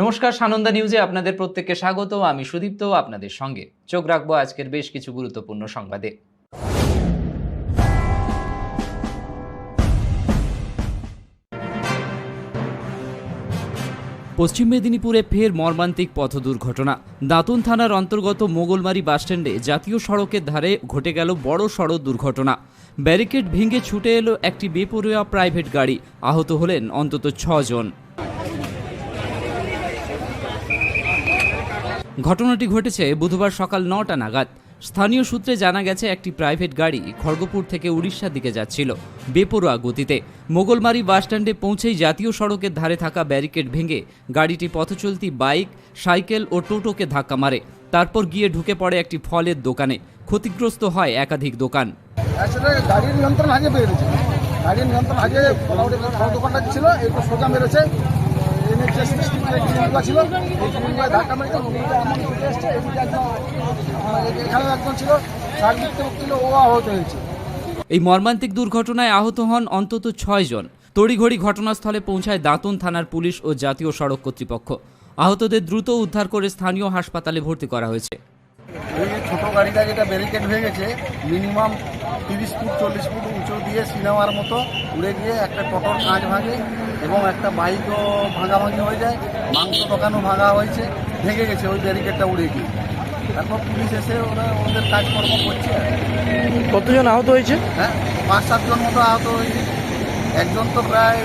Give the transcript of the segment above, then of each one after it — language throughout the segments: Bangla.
নমস্কার, সানন্দা নিউজে আপনাদের প্রত্যেককে স্বাগত। আমি সুদীপ্ত, আপনাদের সঙ্গে। চোখ রাখব আজকের বেশ কিছু গুরুত্বপূর্ণ সংবাদে। পশ্চিম মেদিনীপুরে ফের মর্মান্তিক পথ দুর্ঘটনা। দাঁতুন থানার অন্তর্গত মোগলমারি বাসস্ট্যান্ডে জাতীয় সড়কের ধারে ঘটে গেল বড় সড়ক দুর্ঘটনা। ব্যারিকেড ভেঙে ছুটে এলো একটি বেপরোয়া প্রাইভেট গাড়ি। আহত হলেন অন্তত ছজন। ঘটনাটি ঘটেছে বুধবার সকাল নটা নাগাদ। স্থানীয় সূত্রে জানা গেছে, একটি প্রাইভেট গাড়ি খড়গপুর থেকে উড়িষ্যার দিকে যাচ্ছিল, বেপরোয়া গতিতে। মোগলমারি বাসস্ট্যান্ডে পৌঁছেই জাতীয় সড়কের ধারে থাকা ব্যারিকেড ভেঙে গাড়িটি পথচলতি বাইক, সাইকেল ও টোটোকে ধাক্কা মারে। তারপর গিয়ে ঢুকে পড়ে একটি ফলের দোকানে। ক্ষতিগ্রস্ত হয় একাধিক দোকান। গাড়ির নিয়ন্ত্রণ হারিয়ে পেরেছে গাড়ির নিয়ন্ত্রণ হারিয়ে দোকানটা ছিল, একটু সোজা মেরেছে। এই এই মর্মান্তিক দুর্ঘটনায় আহত হন অন্তত ছয় জন। তড়িঘড়ি ঘটনাস্থলে পৌঁছায় দাঁতন থানার পুলিশ ও জাতীয় সড়ক কর্তৃপক্ষ। আহতদের দ্রুত উদ্ধার করে স্থানীয় হাসপাতালে ভর্তি করা হয়েছে। ওই যে ছোটো গাড়িটা যেটা ব্যারিকেড ভেঙেছে মিনিমাম তিরিশ ফুট চল্লিশ ফুট উঁচু দিয়ে সিনেমার মতো উড়ে গিয়ে একটা টোটোর কাঁচ ভাঙে এবং একটা বাইকও ভাঙাভাঙি হয়ে যায় মাংস দোকানও ভাঙা হয়েছে ভেঙে গেছে ওই ব্যারিকেডটা উড়ে গিয়ে। তারপর পুলিশ এসে ওরা ওদের কাজকর্ম করছে। কতজন আহত হয়েছে? হ্যাঁ পাঁচ সাতজন মতো আহত হয়েছে। একজন তো প্রায়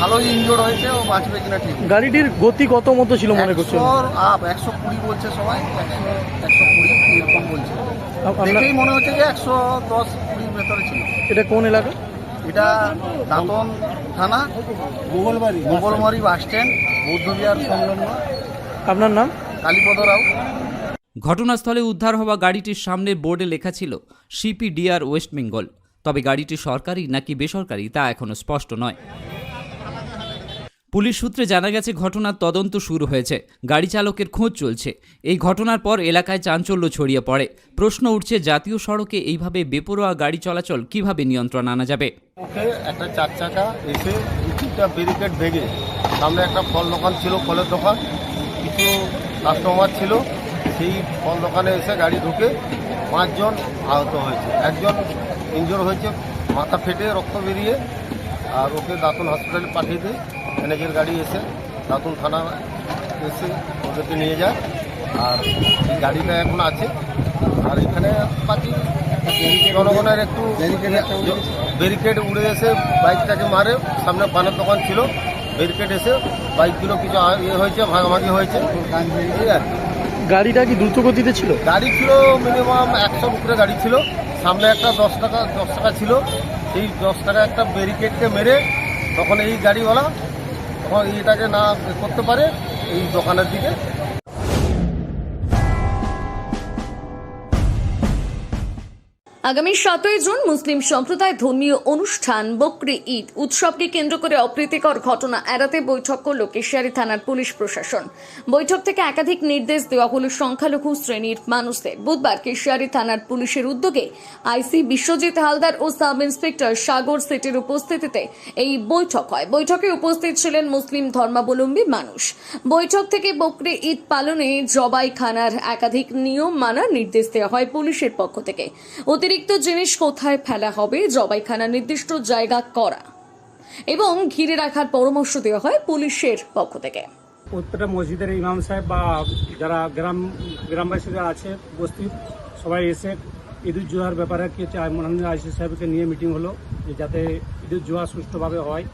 ভালোই ইনজোর হয়েছে ও বাঁচবে কিনা ঠিক গাড়িটির গতি কত মতো ছিল মনে একশোর আপ একশো কুড়ি বলছে সবাই একশো একশো কুড়ি এরকম বলছে। দেখেই মনে হচ্ছে যে একশো দশ কুড়ির ভেতরে ছিল। এটা কোন এলাকা? এটা দাঁতন থানা মোগলবাড়ি মোগলমারি বাস স্ট্যান্ড বৌদ্ধবিহার সংলগ্ন। আপনার নাম? কালীপদ রাও। ঘটনাস্থলে উদ্ধার হওয়া গাড়িটির সামনে বোর্ডে লেখা ছিল সিপিডিআর ওয়েস্ট বেঙ্গল। তবে গাড়িটি সরকারি নাকি বেসরকারি তা এখনও স্পষ্ট নয়। পুলিশ সূত্রে জানা গেছে, ঘটনার তদন্ত শুরু হয়েছে। গাড়ি চালকের খোঁজ চলছে। এই ঘটনার পর এলাকায় চাঞ্চল্য ছড়িয়ে পড়ে। প্রশ্ন উঠছে, জাতীয় সড়কে এইভাবে বেপরোয়া গাড়ি চলাচল কীভাবে নিয়ন্ত্রণ আনা যাবে? একটা চার চাকা এসে তিনটা ব্যারিকেড ভেঙে, সামনে একটা ফল দোকান ছিল, ফলের দোকান। কিছু কাস্টমার ছিল, সেই ফল দোকানে এসে গাড়ি ঢুকে পাঁচজন আহত হয়েছে। একজন ইনজোর হয়েছে, মাথা ফেটে, রক্ত বেরিয়ে, আর ওকে দাঁতন হসপিটালে পাঠিয়ে দেয় ম্যানেজের গাড়ি এসে দাঁতন থানা এসে ওদেরকে নিয়ে যায়। আর এই গাড়িটা এখন আছে। আর এখানে বাকি জনগণের একটু ব্যারিকেড উড়ে এসে বাইকটাকে মারে। সামনে পানের দোকান ছিল। ব্যারিকেড এসে বাইকগুলো কিছু ইয়ে হয়েছে ভাগাভাগি হয়েছে। এই আর কি। গাড়িটা কি দ্রুত গতিতে ছিল? গাড়ি ছিল মিনিমাম একশো উপরে গাড়ি ছিল। সামনে একটা দশ টাকা দশ টাকা ছিল। সেই দশ টাকা একটা ব্যারিকেডকে মেরে তখন এই গাড়িওয়ালা তখন এটাকে না করতে পারে এই দোকানের দিকে। আগামী সাতই জুন মুসলিম সম্প্রদায় ধর্মীয় অনুষ্ঠান বকরি ঈদ উৎসবকে কেন্দ্র করে অপ্রীতিকর ঘটনা এড়াতে বৈঠক করল কেশিয়ারি থানার পুলিশ প্রশাসন। বৈঠক থেকে একাধিক নির্দেশ দেওয়া হল সংখ্যালঘু শ্রেণির মানুষদের। বুধবার কেশিয়ারি থানার পুলিশের উদ্যোগে আইসি বিশ্বজিৎ হালদার ও সাব ইন্সপেক্টর সাগর সেটের উপস্থিতিতে এই বৈঠক হয়। বৈঠকে উপস্থিত ছিলেন মুসলিম ধর্মাবলম্বী মানুষ। বৈঠক থেকে বকরি ঈদ পালনে জবাইখানার একাধিক নিয়ম মানার নির্দেশ দেওয়া হয় পুলিশের পক্ষ থেকে। অতিরিক্ত জিনিস কোথায় ফেলা হবে জবাইখানা নির্দিষ্ট জায়গা করা এবং ঘিরে রাখার পরামর্শ দেওয়া হয় পুলিশের পক্ষ থেকে প্রত্যেকটা মসজিদের ইমাম সাহেব বা যারা গ্রাম গ্রামবাসী যারা আছে উপস্থিত সবাই এসে ঈদুল জুহার ব্যাপারে কি হচ্ছে মাননীয় আইসি সাহেবকে নিয়ে মিটিং হলো যে যাতে ঈদুল জুহা সুষ্ঠুভাবে হয়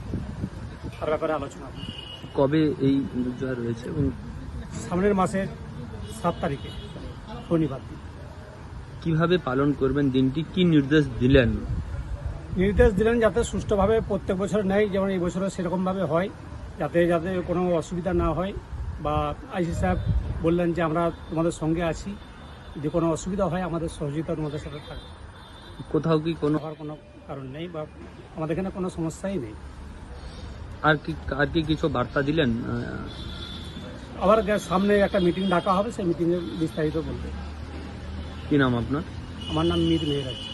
তার ব্যাপারে আলোচনা। কবে এই দুর্যোগ রয়েছে এবং সামনের মাসের সাত তারিখে শনিবার দিন। কীভাবে পালন করবেন? দিনটি কি নির্দেশ দিলেন? নির্দেশ দিলেন যাতে সুষ্ঠুভাবে প্রত্যেক বছর নেয় যেমন এই বছরও সেরকমভাবে হয় যাতে যাতে কোনো অসুবিধা না হয়। বা আইসি সাহেব বললেন যে আমরা তোমাদের সঙ্গে আছি। যদি কোনো অসুবিধা হয় আমাদের সহযোগিতা তোমাদের সাথে থাকবে। কোথাও কি কোনো হওয়ার কোনো কারণ নেই বা আমাদের এখানে কোনো সমস্যাই নেই। আর কি আর কি কিছু বার্তা দিলেন? আবার সামনে একটা মিটিং ডাকা হবে সেই মিটিংয়ে বিস্তারিত বলবে। কি নাম আপনার? আমার নাম মীর মেহরাজ।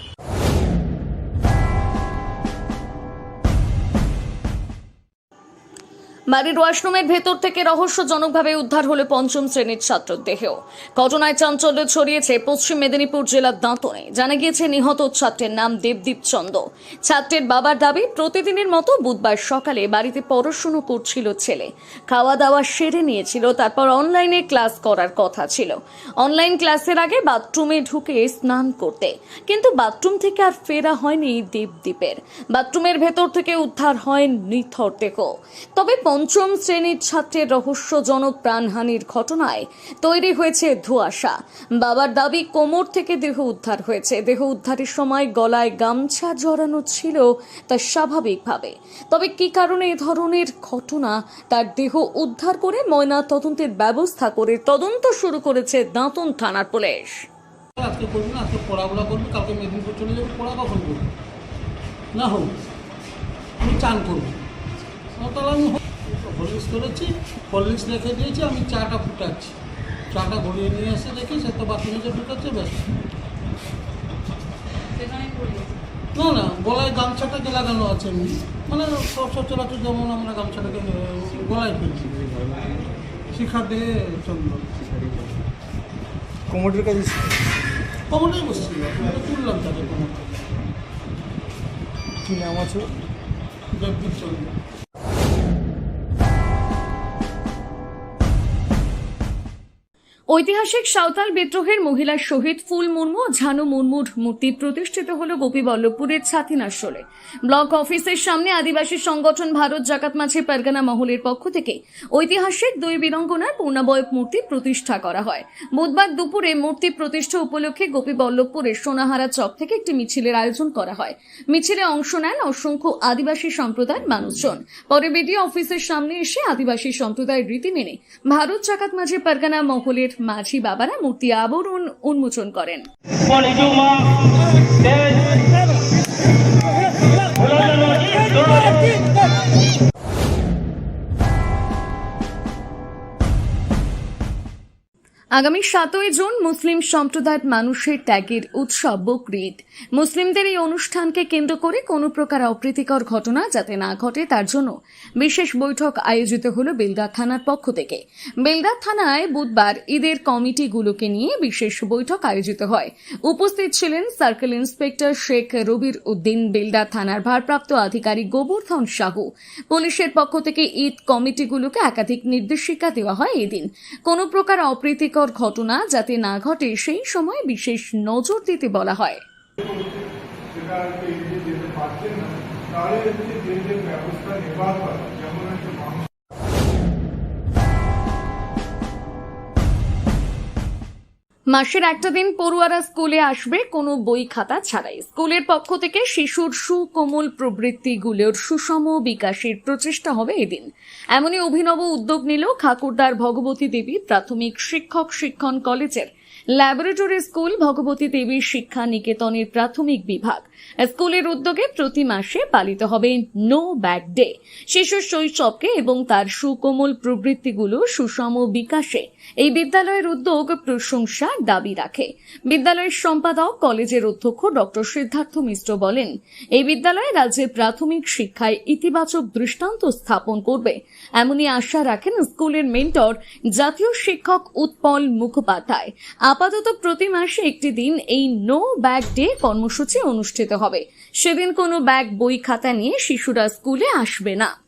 বাড়ির ওয়াশরুমের ভেতর থেকে রহস্যজনকভাবে উদ্ধার হলো পঞ্চম শ্রেণির ছাত্র দেহ ঘটনায় চাঞ্চল্য ছড়িয়েছে পশ্চিম মেদিনীপুর জেলার দাঁতনে। জানা গিয়েছে, নিহত ছাত্রের নাম দেবদীপ চন্দ। ছাত্রের বাবার দাবি, প্রতিদিনের মতো বুধবার সকালে বাড়িতে পড়াশুনো করছিল ছেলে। খাওয়া দাওয়া সেরে নিয়েছিল, তারপর অনলাইনে ক্লাস করার কথা ছিল। অনলাইন ক্লাসের আগে বাথরুমে ঢুকে স্নান করতে। কিন্তু বাথরুম থেকে আর ফেরা হয়নি দেবদীপের। বাথরুমের ভেতর থেকে উদ্ধার হয় নিথর দেহ। তবে পঞ্চম শ্রেণির ছাত্রের রহস্যজনক প্রাণহানির ঘটনায় তৈরি হয়েছে ধোঁয়াশা। বাবার দাবি, কোমর থেকে দেহ উদ্ধার হয়েছে। দেহ উদ্ধারের সময় গলায় গামছা জড়ানো ছিল তা স্বাভাবিকভাবে। তবে কি কারণে এ ধরনের ঘটনা? তার দেহ উদ্ধার করে ময়না তদন্তের ব্যবস্থা করে তদন্ত শুরু করেছে দাঁতন থানার পুলিশ। না? না হোক, আমি চান করব। তাহলে আমি হরলিক্স করেছি হরলিক্স রেখে দিয়েছি আমি চাটা ফুটাচ্ছি। চাটা ঘুরিয়ে নিয়ে এসে দেখি সে তো বাথরুমে যে ঢুকাচ্ছে ব্যাস। না না গলায় গামছাটা যে লাগানো আছে এমনি মানে সব সচরাচর যেমন আমরা গামছাটাকে গলায় ফেলছি। শিখা দিয়ে চন্দ্র কোমরের কাছে কমনটাই বসছিল তুললাম তাকে কমন কি নাম আছে জগদীপ চন্দ্র। ঐতিহাসিক সাঁওতাল বিদ্রোহের মহিলা শহীদ ফুল মুর্মু ঝানু মুর্মুর মূর্তি প্রতিষ্ঠিত হল গোপীবল্লভপুরের ছাতিনাশলে। ব্লক অফিসের সামনে আদিবাসী সংগঠন ভারত জাকাত মাঝি পারগানা মহলের পক্ষ থেকে ঐতিহাসিক দুই বীরঙ্গনার পূর্ণাবয়ব মূর্তি প্রতিষ্ঠা করা হয়। বুধবার দুপুরে মূর্তি প্রতিষ্ঠা উপলক্ষে গোপীবল্লভপুরের সোনাহারা চক থেকে একটি মিছিলের আয়োজন করা হয়। মিছিলে অংশ নেন অসংখ্য আদিবাসী সম্প্রদায়ের মানুষজন। পরে বিডিও অফিসের সামনে এসে আদিবাসী সম্প্রদায়ের রীতি মেনে ভারত জাকাত মাঝে পারগানা মহলের মাঝি বাবারা মূর্তি আবরণ উন্মোচন করেন। আগামী সাতই জুন মুসলিম সম্প্রদায়ের মানুষের ত্যাগের উৎসব বকরিদ। মুসলিমদের এই অনুষ্ঠানকে কেন্দ্র করে কোনো প্রকার অপ্রীতিকর ঘটনা যাতে না ঘটে, তার জন্য বিশেষ বৈঠক আয়োজিত হল বেলদা থানার পক্ষ থেকে। বেলদা থানায় বুধবার ঈদের কমিটিগুলোকে নিয়ে বিশেষ বৈঠক আয়োজিত হয়। উপস্থিত ছিলেন সার্কেল ইন্সপেক্টর শেখ রবির উদ্দিন, বেলদা থানার ভারপ্রাপ্ত আধিকারিক গোবর্ধন সাহু। পুলিশের পক্ষ থেকে ঈদ কমিটিগুলোকে একাধিক নির্দেশিকা দেওয়া হয় এদিন। কোনো প্রকার অপ্রীতিকর ঘটনা যাতে না ঘটে সেই সময় বিশেষ নজর দিতে বলা হয়। মাসের একটা দিন পড়ুয়ারা স্কুলে আসবে, কোনো বই খাতা ছাড়াই। স্কুলের পক্ষ থেকে শিশুর সুকোমল প্রবৃত্তিগুলোর সুষম বিকাশের প্রচেষ্টা হবে এদিন। এমনই অভিনব উদ্যোগ নিল খাকুরদার ভগবতী দেবী প্রাথমিক শিক্ষক শিক্ষণ কলেজের। ল্যাবরেটরি স্কুল ভগবতী দেবীর শিক্ষা নিকেতনের প্রাথমিক বিভাগ। স্কুলের উদ্যোগে প্রতি মাসে পালিত হবে নো ব্যাক ডে শিশুর শৈশবকে এবং তার সুকোমল প্রবৃত্তিগুলো সুষম বিকাশে এই বিদ্যালয়ের উদ্যোগ প্রশংসার দাবি রাখে। বিদ্যালয়ের সম্পাদক, কলেজের অধ্যক্ষ ডক্টর সিদ্ধার্থ মিশ্র বলেন, এই বিদ্যালয়ে রাজ্যের প্রাথমিক শিক্ষায় ইতিবাচক দৃষ্টান্ত স্থাপন করবে। এমনই আশা রাখেন স্কুলের মেন্টর, জাতীয় শিক্ষক উৎপল মুখোপাধ্যায়। আপাতত প্রতি মাসে একটি দিন এই নো ব্যাগ ডে কর্মসূচি অনুষ্ঠিত হবে। সেদিন কোনো ব্যাগ বই খাতা নিয়ে শিশুরা স্কুলে আসবে না।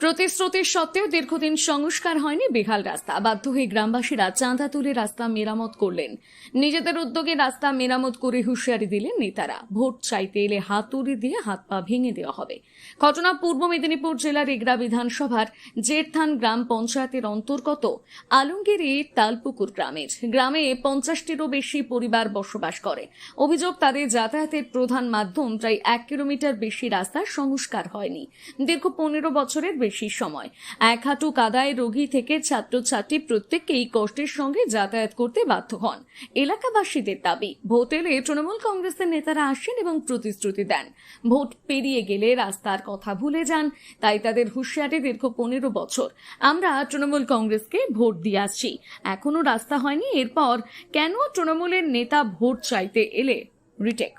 প্রতিশ্রুতির সত্ত্বেও দীর্ঘদিন সংস্কার হয়নি বেহাল রাস্তা। বাধ্য হয়ে গ্রামবাসীরা চাঁদা তুলে রাস্তা মেরামত করলেন। নিজেদের উদ্যোগে রাস্তা মেরামত করে হুঁশিয়ারি দিলেন নেতারা। ভোট চাইতে এলে হাতুড়ি দিয়ে হাত পা ভেঙে দেওয়া হবে। ঘটনা পূর্ব মেদিনীপুর জেলার এগরা বিধানসভার জেরথান গ্রাম পঞ্চায়েতের অন্তর্গত আলমগিরি তালপুকুর গ্রামের। গ্রামে পঞ্চাশটিরও বেশি পরিবার বসবাস করে। অভিযোগ, তাদের যাতায়াতের প্রধান মাধ্যম প্রায় এক কিলোমিটার বেশি রাস্তার সংস্কার হয়নি। দীর্ঘ পনেরো বছরের বেশি সময়। এক হাঁটু কাদায় রোগী থেকে ছাত্রছাত্রী প্রত্যেককেই কষ্টের সঙ্গে যাতায়াত করতে বাধ্য হন। এলাকাবাসীদের দাবি, ভোট এলে তৃণমূল কংগ্রেসের নেতারা আসেন এবং প্রতিশ্রুতি দেন। ভোট পেরিয়ে গেলে রাস্তার কথা ভুলে যান, তাই তাদের হুঁশিয়ারি দীর্ঘ পনেরো বছর। আমরা তৃণমূল কংগ্রেসকে ভোট দিয়ে আসছি। এখনও রাস্তা হয়নি, এরপর কেন তৃণমূলের নেতা ভোট চাইতে এলে রিটেক?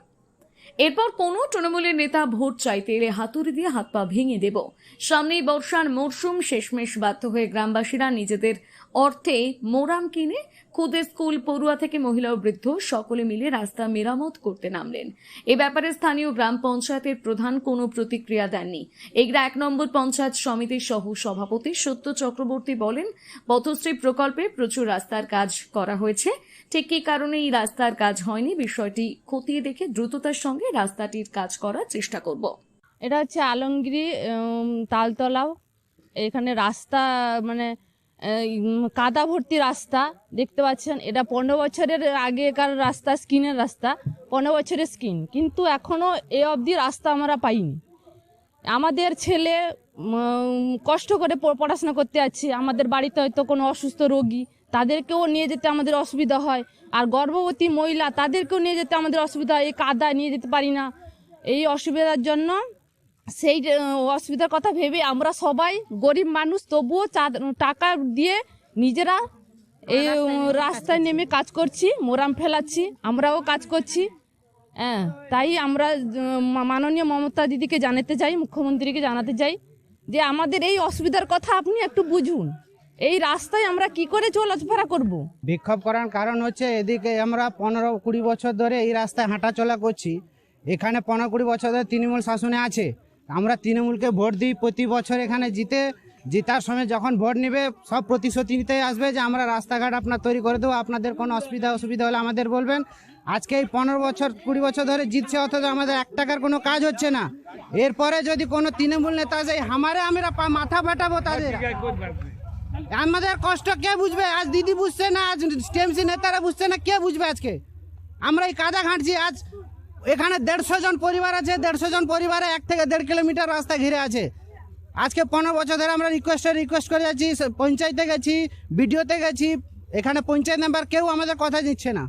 এরপর কোনো তৃণমূলের নেতা ভোট চাইতে এলে হাতুড়ি দিয়ে হাত পা ভেঙে দেব। সামনেই বর্ষার মরশুম, শেষমেশ বাধ্য হয়ে গ্রামবাসীরা নিজেদের অর্থে মোরাম কিনে খুদে স্কুল, পড়ুয়া থেকে মহিলা ও বৃদ্ধ সকলে মিলে রাস্তা মেরামত করতে নামলেন। এ ব্যাপারে স্থানীয় গ্রাম পঞ্চায়েতের প্রধান কোনো প্রতিক্রিয়া দেননি। এগরা এক নম্বর পঞ্চায়েত সমিতির সহ সভাপতি সত্য চক্রবর্তী বলেন, পথশ্রী প্রকল্পে প্রচুর রাস্তার কাজ করা হয়েছে। ঠিক কী কারণে এই রাস্তার কাজ হয়নি। বিষয়টি খতিয়ে দেখে দ্রুততার সঙ্গে রাস্তাটির কাজ করার চেষ্টা করব। এটা হচ্ছে আলমগিরি তালতলাও। এখানে রাস্তা মানে কাদা ভর্তি রাস্তা দেখতে পাচ্ছেন। এটা পনেরো বছরের আগেকার রাস্তা, স্কিনের রাস্তা। পনেরো বছরের স্কিন। কিন্তু এখনও এ অবধি রাস্তা আমরা পাইনি। আমাদের ছেলে কষ্ট করে পড়াশোনা করতে যাচ্ছে আমাদের বাড়িতে হয়তো কোনো অসুস্থ রোগী তাদেরকেও নিয়ে যেতে আমাদের অসুবিধা হয়। আর গর্ভবতী মহিলা তাদেরকেও নিয়ে যেতে আমাদের অসুবিধা হয়। এই কাদা নিয়ে যেতে পারি না। এই অসুবিধার জন্য সেই অসুবিধার কথা ভেবে আমরা সবাই গরিব মানুষ, তবুও টাকা দিয়ে নিজেরা এই রাস্তায় নেমে কাজ করছি, মোরাম ফেলাচ্ছি, আমরাও কাজ করছি। হ্যাঁ তাই আমরা মাননীয় মমতা দিদিকে জানাতে চাই, মুখ্যমন্ত্রীকে জানাতে চাই যে আমাদের এই অসুবিধার কথা আপনি একটু বুঝুন। এই রাস্তায় আমরা কি করে চলাফেরা করব। বিক্ষোভ করার কারণ হচ্ছে এদিকে আমরা পনেরো কুড়ি বছর ধরে এই রাস্তায় হাঁটাচলা করছি। এখানে পনেরো কুড়ি বছর ধরে তৃণমূল শাসনে আছে। আমরা তৃণমূলকে ভোট দিই প্রতি বছর এখানে জিতে। জিতার সময় যখন ভোট নেবে, সব প্রতিশ্রুতি নিতে আসবে যে আমরা রাস্তাঘাট আপনার তৈরি করে দেবো, আপনাদের কোনো অসুবিধা অসুবিধা হলে আমাদের বলবেন। আজকে এই পনেরো বছর, কুড়ি বছর ধরে জিতছে অথচ আমাদের এক টাকার কোনো কাজ হচ্ছে না। এরপরে যদি কোনো তৃণমূল নেতা যায় হামারে আমরা মাথা ফাটাবো তাদের। আমাদের কষ্ট কে বুঝবে? আজ দিদি বুঝছে না আজ টিএমসি নেতারা বুঝছে না কে বুঝবে আজকে? আমরা এই কাদা ঘাঁটছি আজ এখানে দেড়শো জন পরিবার আছে দেড়শো জন পরিবারে এক থেকে দেড় কিলোমিটার রাস্তা ঘিরে আছে। আজকে পনেরো বছর ধরে আমরা রিকোয়েস্টে রিকোয়েস্ট করে যাচ্ছি পঞ্চায়েতে গেছি বিডিওতে গেছি এখানে পঞ্চায়েত মেম্বার কেউ আমাদের কথা দিচ্ছে না।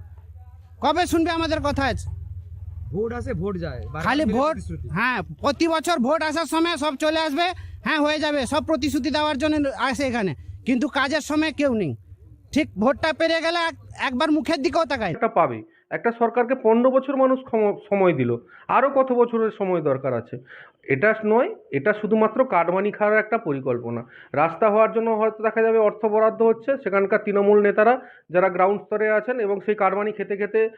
কবে শুনবে আমাদের কথা আজ? ভোট আসে ভোট যায়। খালি ভোট হ্যাঁ প্রতি বছর ভোট আসার সময় সব চলে আসবে হ্যাঁ হয়ে যাবে। সব প্রতিশ্রুতি দেওয়ার জন্য আসে এখানে। কিন্তু কাজের সময় কেউ নেই। ঠিক ভোটটা পেরে গেলে এক- একবার মুখের দিকেও তাকায়। একটা পাবে। একটা সরকারকে পনেরো বছর মানুষ সময় দিল। আরও কত বছরের সময় দরকার আছে? এটা নয়, এটা শুধুমাত্র কাটমানি খাওয়ার একটা পরিকল্পনা। রাস্তা হওয়ার জন্য হয়তো দেখা যাবে অর্থ বরাদ্দ হচ্ছে। সেখানকার তৃণমূল নেতারা যারা গ্রাউন্ড স্তরে আছেন এবং সেই কাটমানি খেতে খেতে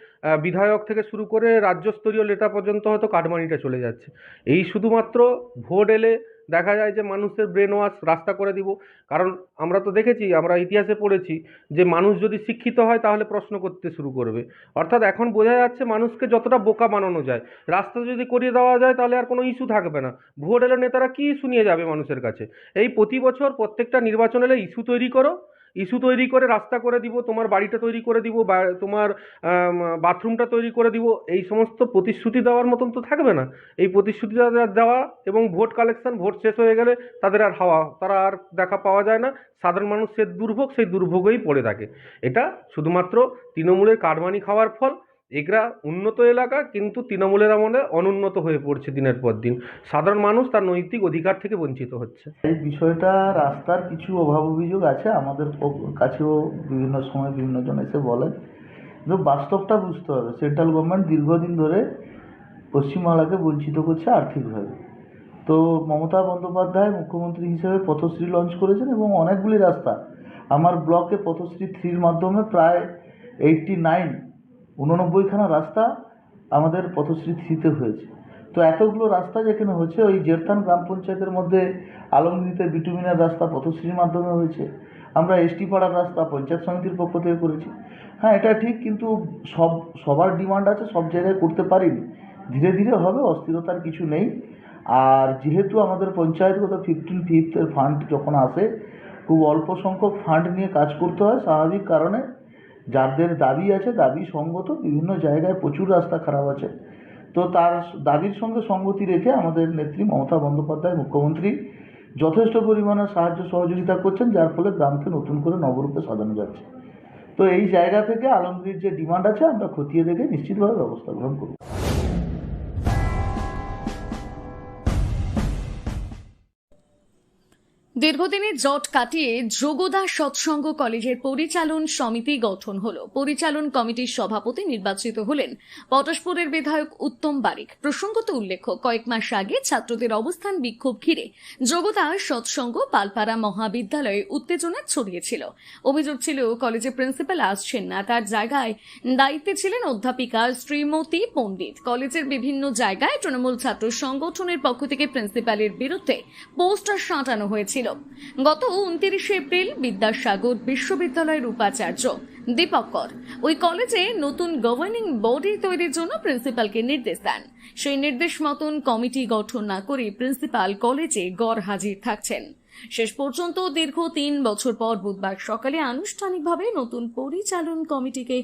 বিধায়ক থেকে শুরু করে রাজ্যস্তরীয় নেতা পর্যন্ত হয়তো কাটমানিটা চলে যাচ্ছে। এই শুধুমাত্র ভোট এলে দেখা যায় যে মানুষের ব্রেন ওয়াশ রাস্তা করে দিব। কারণ আমরা তো দেখেছি, আমরা ইতিহাসে পড়েছি যে মানুষ যদি শিক্ষিত হয় তাহলে প্রশ্ন করতে শুরু করবে। অর্থাৎ এখন বোঝা যাচ্ছে মানুষকে যতটা বোকা বানানো যায়, রাস্তা যদি করিয়ে দেওয়া যায় তাহলে আর কোনো ইস্যু থাকবে না। ভোট এলে নেতারা কী ইস্যু নিয়ে যাবে মানুষের কাছে? এই প্রতি বছর প্রত্যেকটা নির্বাচন এলে ইস্যু তৈরি করো। ইস্যু তৈরি করে রাস্তা করে দিব, তোমার বাড়িটা তৈরি করে দিব, বা তোমার বাথরুমটা তৈরি করে দিব, এই সমস্ত প্রতিশ্রুতি দেওয়ার মতন তো থাকবে না। এই প্রতিশ্রুতি দেওয়া- এবং ভোট কালেকশন, ভোট শেষ হয়ে গেলে তাদের আর হাওয়া, তারা আর দেখা পাওয়া যায় না। সাধারণ মানুষ মানুষের দুর্ভোগ, সেই দুর্ভোগেই পড়ে থাকে। এটা শুধুমাত্র তৃণমূলের কারবানি খাওয়ার ফল এগরা উন্নত এলাকা, কিন্তু তৃণমূলের আমলে অনুন্নত হয়ে পড়ছে দিনের পর দিন। সাধারণ মানুষ তার নৈতিক অধিকার থেকে বঞ্চিত হচ্ছে। এই বিষয়টা রাস্তার কিছু অভাব অভিযোগ আছে, আমাদের কাছেও বিভিন্ন সময় বিভিন্ন জন এসে বলেন। কিন্তু বাস্তবটা বুঝতে হবে, সেন্ট্রাল গভর্নমেন্ট দীর্ঘদিন ধরে পশ্চিমবাংলাকে বঞ্চিত করছে আর্থিকভাবে। তো মমতা বন্দ্যোপাধ্যায় মুখ্যমন্ত্রী হিসেবে পথশ্রী লঞ্চ করেছেন এবং অনেকগুলি রাস্তা। আমার ব্লকে পথশ্রী থ্রির মাধ্যমে প্রায় এইটটি নাইন উননব্বইখানা রাস্তা আমাদের পথশ্রী থ্রিতে হয়েছে। তো এতগুলো রাস্তা যেখানে হয়েছে, ওই জেরথান গ্রাম পঞ্চায়েতের মধ্যে আলমগীরিতে বিটুমিনার রাস্তা পথশ্রীর মাধ্যমে হয়েছে। আমরা এসটি পাড়ার রাস্তা পঞ্চায়েত সমিতির পক্ষ থেকে করেছি। হ্যাঁ এটা ঠিক, কিন্তু সব, সবার ডিমান্ড আছে, সব জায়গায় করতে পারিনি। ধীরে ধীরে হবে, অস্থিরতার কিছু নেই। আর যেহেতু আমাদের পঞ্চায়েতগত ফিফটিন ফিফথের ফান্ড যখন আসে, খুব অল্প সংখ্যক ফান্ড নিয়ে কাজ করতে হয়, স্বাভাবিক কারণে যাদের দাবি আছে, দাবি সঙ্গত বিভিন্ন জায়গায় প্রচুর রাস্তা খারাপ আছে। তো তার দাবির সঙ্গে সঙ্গতি রেখে আমাদের নেত্রী মমতা বন্দ্যোপাধ্যায় মুখ্যমন্ত্রী যথেষ্ট পরিমাণে সাহায্য সহযোগিতা করছেন, যার ফলে গ্রামকে নতুন করে নবরূপে সাজানো যাচ্ছে। তো এই জায়গা থেকে আলমগীর যে ডিমান্ড আছে, আমরা খতিয়ে দেখে নিশ্চিতভাবে ব্যবস্থা গ্রহণ করব। দীর্ঘদিনের জট কাটিয়ে যোগদা সৎসঙ্গ কলেজের পরিচালন সমিতি গঠন হল। পরিচালন কমিটির সভাপতি নির্বাচিত হলেন পটাশপুরের বিধায়ক উত্তম বারিক। প্রসঙ্গত উল্লেখ্য, কয়েক মাস আগে ছাত্রদের অবস্থান বিক্ষোভ ঘিরে যোগদা সৎসঙ্গ পালপাড়া মহাবিদ্যালয়ে উত্তেজনা ছড়িয়েছিল। অভিযোগ ছিল, কলেজের প্রিন্সিপাল আসছেন না, তার জায়গায় দায়িত্বে ছিলেন অধ্যাপিকা শ্রীমতী পণ্ডিত। কলেজের বিভিন্ন জায়গায় তৃণমূল ছাত্র সংগঠনের পক্ষ থেকে প্রিন্সিপালের বিরুদ্ধে পোস্টার সাঁটানো হয়েছিল। গত উনত্রিশে এপ্রিল বিদ্যাসাগর বিশ্ববিদ্যালয়ের উপাচার্য দীপক কর ওই কলেজে নতুন গভর্নিং বডি তৈরির জন্য প্রিন্সিপালকে নির্দেশ দেন। সেই নির্দেশ মতন কমিটি গঠন না করে প্রিন্সিপাল কলেজে গড় হাজির থাকছেন। শেষ পর্যন্ত দীর্ঘ তিন বছর পর বুধবার সকালে আনুষ্ঠানিকভাবে নতুন পরিচালন কমিটিকে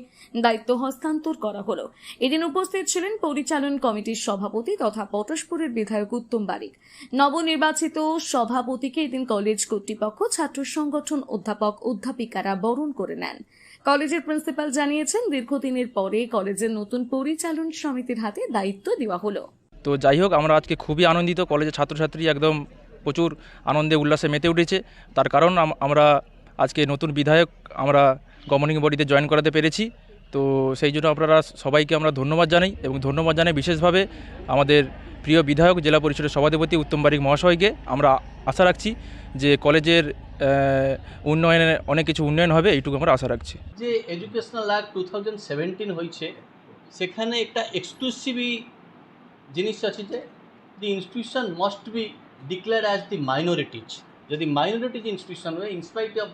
দায়িত্ব হস্তান্তর করা হলো। এদিন উপস্থিত ছিলেন পরিচালন কমিটির সভাপতি তথা পটশপুরের বিধায়ক উত্তম বারিক। নবনির্বাচিত সভাপতিকে এদিন কলেজ কর্তৃপক্ষ, ছাত্র সংগঠন অধ্যাপক অধ্যাপিকারা বরণ করে নেন। কলেজের প্রিন্সিপাল জানিয়েছেন, দীর্ঘদিনের পরে কলেজের নতুন পরিচালন সমিতির হাতে দায়িত্ব দেওয়া হলো। তো যাই হোক, আমরা আজকে খুবই আনন্দিত। কলেজের ছাত্রছাত্রী একদম প্রচুর আনন্দে, উল্লাসে মেতে উঠেছে। তার কারণ আমরা আজকে নতুন বিধায়ক আমরা গভর্নিং বডিতে জয়েন করাতে পেরেছি। তো সেই জন্য আপনারা সবাইকে আমরা ধন্যবাদ জানাই এবং ধন্যবাদ জানাই বিশেষভাবে আমাদের প্রিয় বিধায়ক, জেলা পরিষদের সভাধিপতি উত্তম বারিক মহাশয়কে। আমরা আশা রাখছি যে কলেজের উন্নয়নে অনেক কিছু উন্নয়ন হবে, এইটুকু আমরা আশা রাখছি। যে এডুকেশনাল অ্যাক্ট টু থাউজেন্ড হয়েছে, সেখানে একটা এক্সক্লুসিভি জিনিস আছে যে the institution must be declare as the minorities যদি মাইনরিটিজ ইনস্টিটিউশন হয় ইনস্পাইট অফ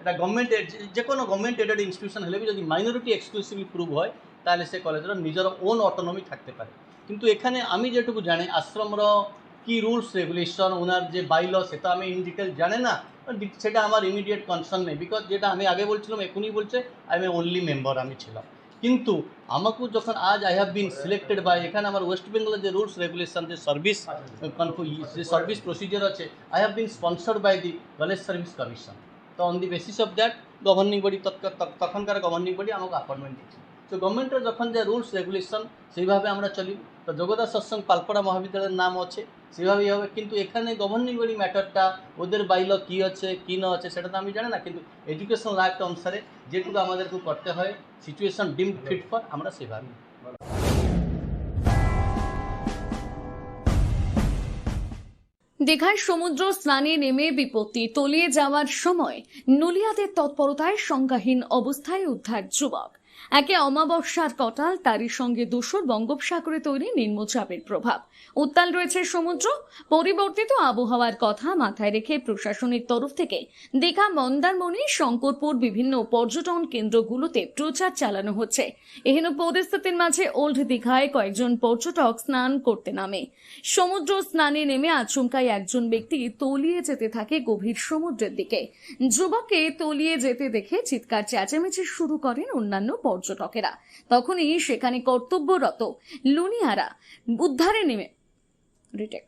এটা গভর্নমেন্ট যে কোনো গভর্নমেন্ট এডেড ইনস্টিটিউশন হলে বি যদি মাইনরিটি এক্সক্লুসিভলি প্রুভ হয়, তাহলে সে কলেজের নিজের ওন অটোনমি থাকতে পারে। কিন্তু এখানে আমি যেটুকু জানি আশ্রমর কি রুলস রেগুলেশন ওনার যে বাইল সেটা আমি ইন ডিটেল জানে না সেটা আমার ইমিডিয়েট কনসার্ন নেই বিকজ যেটা আমি আগে বলছিলাম, এখনই বলছে আই এম অনলি মেম্বার আমি ছিলাম। কিন্তু আমাকেও যখন আজ আই হ্যাভ বিন সিলেক্টেড বা এখানে আমার ওয়েস্ট বেঙ্গলের যে রুলস রেগুলেশন যে সার্ভিস যে সার্ভিস প্রসিজার আছে I have been sponsored by the Ganesh service commission তো on the basis of that governing body তখনকার গভর্নিং বডি আমাকে অ্যাপয়েন্টমেন্ট দিয়েছে। তো গভর্নমেন্টের যখন যে রুলস, রেগুলেশন, সেইভাবে আমরা চলি। তো জগদা সৎসঙ্গ পালপাড়া মহাবিদ্যালয়ের নাম আছে সেভাবেই হবে। কিন্তু এখানে গভর্নিং বডি ম্যাটারটা ওদের বাইল কী আছে, কী না আছে, সেটা তো আমি জানি না। কিন্তু এডুকেশনাল অ্যাক্ট অনুসারে যেটুকু আমাদেরকে করতে হয় সিচুয়েশন ডিম ফিট ফর আমরা সেভাবে। দীঘায় সমুদ্র স্নানে নেমে বিপত্তি তলিয়ে যাওয়ার সময় নুলিয়াদের তৎপরতায় সংজ্ঞাহীন অবস্থায় উদ্ধার যুবক। একে অমাবস্যার কটাল তারই সঙ্গে দূষর বঙ্গোপসাগরে তৈরি নিম্নচাপের প্রভাব। উত্তাল রয়েছে সমুদ্র। পরিবর্তিত আবহাওয়ার কথা মাথায় রেখে প্রশাসনের তরফ থেকে দীঘা, মন্দারমণি, শঙ্করপুর বিভিন্ন পর্যটন কেন্দ্রগুলোতে প্রচার চালানো হচ্ছে। এহেন পরিস্থিতির মাঝে ওল্ড দীঘায় কয়েকজন পর্যটক স্নান করতে নামে। সমুদ্র স্নানে নেমে আচমকায় একজন ব্যক্তি তলিয়ে যেতে থাকে গভীর সমুদ্রের দিকে। যুবককে তলিয়ে যেতে দেখে চিৎকার চেঁচামেচি শুরু করেন অন্যান্য পর্যটকেরা। তখনই সেখানে কর্তব্যরত লুনিয়ারা উদ্ধারে নেমে রিটেক।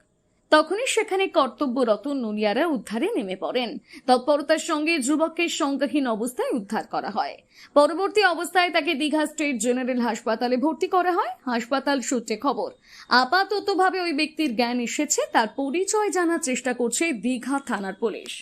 তখনই সেখানে কর্তব্যরত নুনিয়ারা উদ্ধারে নেমে পড়েন। তৎপরতার সঙ্গে যুবককে সংজ্ঞাহীন অবস্থায় উদ্ধার করা হয়। পরবর্তী অবস্থায় তাকে দীঘা স্টেট জেনারেল হাসপাতালে ভর্তি করা হয়। হাসপাতাল সূত্রে খবর, আপাততভাবে ওই ব্যক্তির জ্ঞান এসেছে, তার পরিচয় জানার চেষ্টা করছে দীঘা থানার পুলিশ।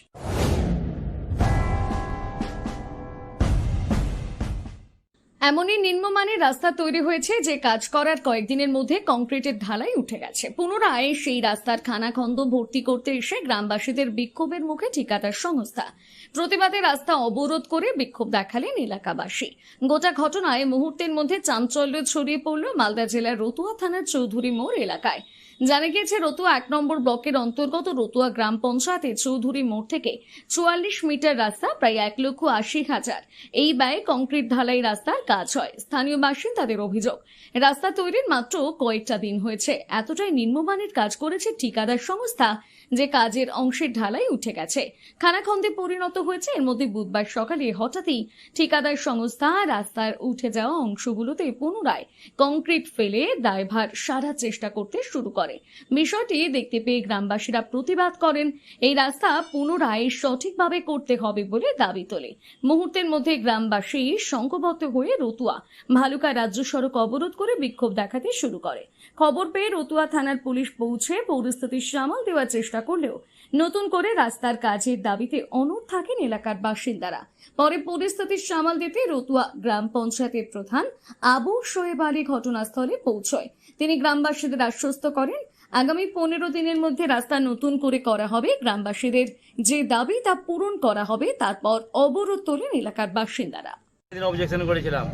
এমনই নিম্নমানের রাস্তা তৈরি হয়েছে যে কাজ করার কয়েকদিনের মধ্যে কংক্রিটের ঢালাই উঠে গেছে। পুনরায় সেই রাস্তার খানাখন্দ ভর্তি করতে এসে গ্রামবাসীদের বিক্ষোভের মুখে ঠিকাদার সংস্থা। প্রতিবাদে রাস্তা অবরোধ করে বিক্ষোভ দেখালেন এলাকাবাসী। গোটা ঘটনায় মুহূর্তের মধ্যে চাঞ্চল্য ছড়িয়ে পড়ল মালদা জেলার রতুয়া থানার চৌধুরী মোড় এলাকায়। জানা গিয়েছে, রতুয়া এক নম্বর ব্লকের অন্তর্গত রতুয়া গ্রাম পঞ্চায়েতের চৌধুরী মোড় থেকে চুয়াল্লিশ মিটার রাস্তা, প্রায় এক লক্ষ আশি হাজার। এই ব্যয় কংক্রিট ঢালাই রাস্তার কাজ হয়। স্থানীয় বাসিন্দাদের অভিযোগ। রাস্তা তৈরির মাত্র কয়েকটা দিন হয়েছে। এতটাই নিম্নমানের কাজ করেছে ঠিকাদার সংস্থা যে কাজের অংশের ঢালাই উঠে গেছে। খানাখন্দে পরিণত হয়েছে, এর মধ্যে বুধবার সকালে হঠাৎই ঠিকাদার সংস্থা রাস্তার উঠে যাওয়া অংশগুলোতে পুনরায় কংক্রিট ফেলে দায়ভার সারার চেষ্টা করতে শুরু করে। বিষয়টি দেখতে পেয়ে গ্রামবাসীরা প্রতিবাদ করেন, এই রাস্তা পুনরায় সঠিকভাবে করতে হবে বলে দাবি তোলে। মুহূর্তের মধ্যে গ্রামবাসী সংঘবদ্ধ হয়ে রতুয়া, ভালুকা রাজ্য সড়ক অবরোধ করে বিক্ষোভ দেখাতে শুরু করে। খবর পেয়ে রতুয়া থানার পুলিশ পৌঁছে পরিস্থিতি সামাল দেওয়ার চেষ্টা করলেও নতুন করে রাস্তার কাজের দাবিতে অনড় থাকেন এলাকার বাসিন্দারা। পরে পরিস্থিতি সামাল দিতে রতুয়া গ্রাম পঞ্চায়েতের প্রধান আবু শোয়েব আলী ঘটনাস্থলে পৌঁছয়। তিনি গ্রামবাসীদের আশ্বস্ত করেন, আগামী পনেরো দিনের মধ্যে রাস্তা নতুন করে করা হবে। গ্রামবাসীদের যে দাবি তা পূরণ করা হবে, তারপর অবরোধ তোলেন এলাকার বাসিন্দারা। অবজেকশন করেছিলাম।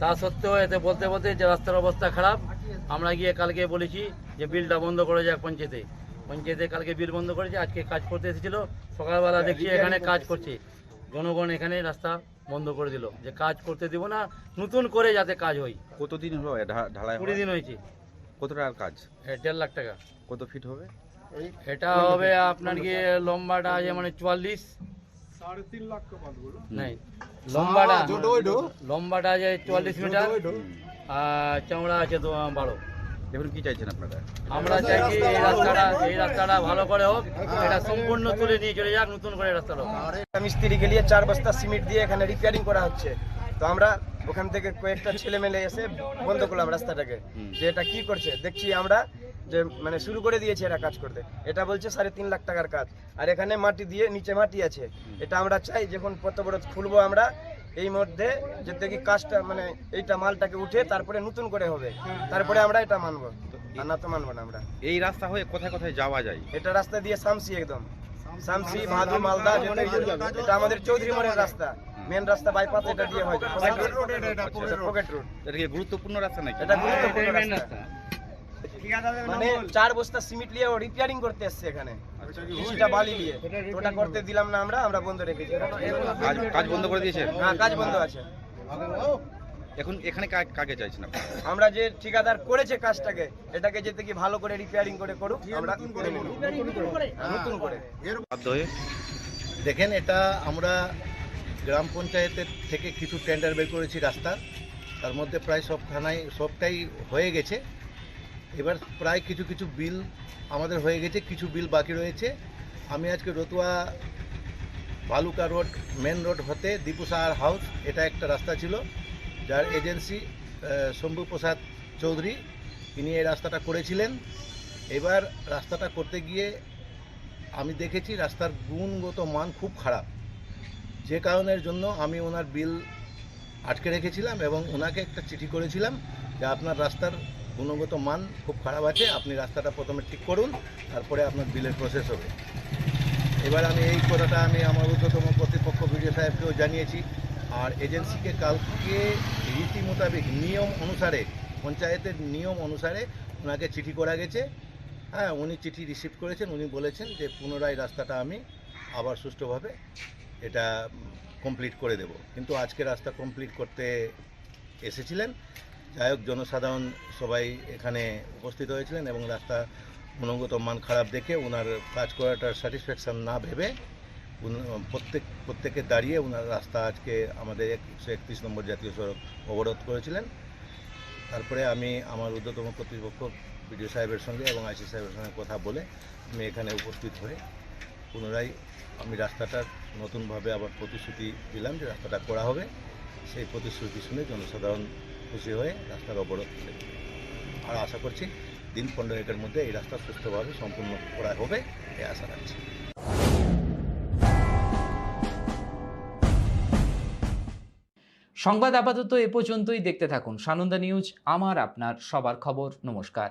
তা সত্ত্বেও এতে বলতে বলতে যে রাস্তার অবস্থা খারাপ, আমরা গিয়ে কালকে বলেছি যে বিলটা বন্ধ করে যাক পঞ্চায়েতে। পঞ্চায়েতে কালকে বিল বন্ধ করেছে আজকে কাজ করতে এসেছিল। সকালবেলা দেখছি এখানে কাজ করছে। জনগণ এখানে রাস্তা বন্ধ করে দিল যে কাজ করতে দিব না নতুন করে যাতে কাজ হয়। কতদিন হলো ঢালাই কুড়ি দিন হয়েছে। কত টাকার কাজ? এ দেড় লাখ টাকা। কত ফিট হবে? এটা হবে আপনার গিয়ে লম্বাটা আছে মানে চুয়াল্লিশ। নাই। লম্বাটা লম্বাটা আছে চুয়াল্লিশ মিটার আর চওড়া আছে তো বারো। এবার কি চাইছেন আপনারা? আমরা চাইছি এই রাস্তাটা এই রাস্তাটা ভালো করে হোক এটা সম্পূর্ণ তুলে নিয়ে চলে যাক নতুন করে রাস্তাটা হোক। মিস্ত্রিকে নিয়ে চার বস্তা সিমেন্ট দিয়ে এখানে রিপেয়ারিং করা হচ্ছে। তো আমরা ওখান থেকে কয়েকটা ছেলে মেলে এসে বন্ধ করলাম রাস্তাটাকে। যে এটা কি করছে? দেখছি আমরা যে মানে শুরু করে দিয়েছে এরা কাজ করতে। এটা বলছে সাড়ে তিন লাখ টাকার কাজ। আর এখানে মাটি দিয়ে নিচে মাটি আছে। এটা আমরা চাই যখন কত বড় খুলবো আমরা এই মধ্যে যে দেখি কাজটা মানে এইটা মালটাকে উঠে তারপরে নতুন করে হবে। তারপরে আমরা এটা মানবো। আর না তো মানবো না আমরা। এই রাস্তা হয়ে কোথায় কোথায় যাওয়া যায়? এটা রাস্তা দিয়ে শামসি একদম। শামসি ভাদু মালদা এটা আমাদের চৌধুরী মোড়ের রাস্তা। মেন রাস্তা বাইপাস এটা দিয়ে হয়। পকেট রোড পকেট রোড এটা কি গুরুত্বপূর্ণ রাস্তা নাকি? এটা গুরুত্বপূর্ণ রাস্তা। মানে চার বস্তা সিমেন্ট নিয়ে ও রিপেয়ারিং করতে এসছে এখানে। কিছুটা বালি নিয়ে ওটা করতে দিলাম না আমরা আমরা বন্ধ রেখেছি। কাজ কাজ বন্ধ করে দিয়েছেন হ্যাঁ কাজ বন্ধ আছে। এখন এখানে কাকে চাইছেন আমরা যে ঠিকাদার করেছে কাজটাকে এটাকে যেতে কি ভালো করে রিপেয়ারিং করে করুক আমরা করে নেব হ্যাঁ, নতুন করে। বাধ্য হয়ে। দেখেন এটা আমরা গ্রাম পঞ্চায়েতের থেকে কিছু টেন্ডার বের করেছি রাস্তা। তার মধ্যে প্রায় সব থানায় সবটাই হয়ে গেছে। এবার প্রায় কিছু কিছু বিল আমাদের হয়ে গেছে, কিছু বিল বাকি রয়েছে। আমি আজকে Ratua Bhaluka road, main road হতে দীপু সাহার হাউস, এটা একটা রাস্তা ছিল, যার এজেন্সি শম্ভু প্রসাদ চৌধুরী তিনি এই রাস্তাটা করেছিলেন। এবার রাস্তাটা করতে গিয়ে আমি দেখেছি রাস্তার গুণগত মান খুব খারাপ। যে কারণের জন্য আমি ওনার বিল আটকে রেখেছিলাম এবং ওনাকে একটা চিঠি করেছিলাম যে আপনার রাস্তার গুণগত মান খুব খারাপ আছে, আপনি রাস্তাটা প্রথমে ঠিক করুন, তারপরে আপনার বিলের প্রসেস হবে। এবার আমি এই কথাটা আমি আমার ঊর্ধ্বতম কর্তৃপক্ষ বিডিও সাহেবকেও জানিয়েছি, আর এজেন্সিকে কালকে রীতি মোতাবেক নিয়ম অনুসারে, পঞ্চায়েতের নিয়ম অনুসারে ওনাকে চিঠি করা গেছে। হ্যাঁ উনি চিঠি রিসিভ করেছেন, উনি বলেছেন যে পুনরায় রাস্তাটা আমি আবার সুষ্ঠুভাবে এটা কমপ্লিট করে দেব। কিন্তু আজকে রাস্তা কমপ্লিট করতে এসেছিলেন যাই হোক, জনসাধারণ সবাই এখানে উপস্থিত হয়েছিলেন এবং রাস্তা গুণগত মান খারাপ দেখে ওনার কাজ করাটার স্যাটিসফ্যাকশান না ভেবে প্রত্যেক, প্রত্যেকে দাঁড়িয়ে ওনার রাস্তা আজকে আমাদের একশো একত্রিশ নম্বর জাতীয় সড়ক অবরোধ করেছিলেন। তারপরে আমি আমার ঊর্ধ্বতম কর্তৃপক্ষ, বিডিও সাহেবের সঙ্গে এবং আইসি সাহেবের সঙ্গে কথা বলে আমি এখানে উপস্থিত হয়ে পুনরায় আমি রাস্তাটার নতুনভাবে আবার প্রতিশ্রুতি দিলাম যে রাস্তাটা করা হবে। সেই প্রতিশ্রুতি শুনে জনসাধারণ খুশি হয়ে রাস্তার অবরোধ আর আশা করছি দিন পনেরো মধ্যে এই রাস্তা সুস্থভাবে সম্পূর্ণ করা হবে এই আশা রাখছি। সংবাদ আপাতত এ পর্যন্তই, দেখতে থাকুন সানন্দা নিউজ, আমার আপনার সবার খবর, নমস্কার।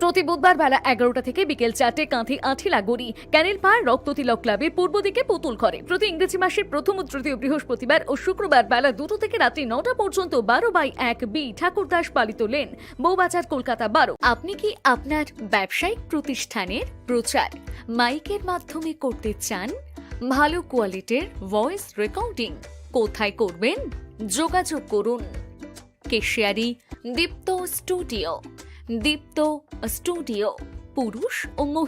প্রতি বুধবার বেলা এগারোটা থেকে বিকেল চারটে কাঁথি আঠিলা গড়ি ক্যানেল পাড় রক্ততিলক ক্লাবের পূর্ব দিকে পুতুল ঘরে। প্রতি ইংরেজি মাসের প্রথম ও তৃতীয় বৃহস্পতিবার ও শুক্রবার বেলা দুটো থেকে রাত্রি নটা পর্যন্ত বারো বাই এক বি ঠাকুরদাস পালিত লেন, বৌবাজার কলকাতা বারো। আপনি কি আপনার ব্যবসায়িক প্রতিষ্ঠানের প্রচার মাইকের মাধ্যমে করতে চান? ভালো কোয়ালিটির ভয়েস রেকর্ডিং কোথায় করবেন? যোগাযোগ করুন। কেশিয়ারি দীপ্ত স্টুডিও। দীপ্ত স্টুডিও পুরুষ ও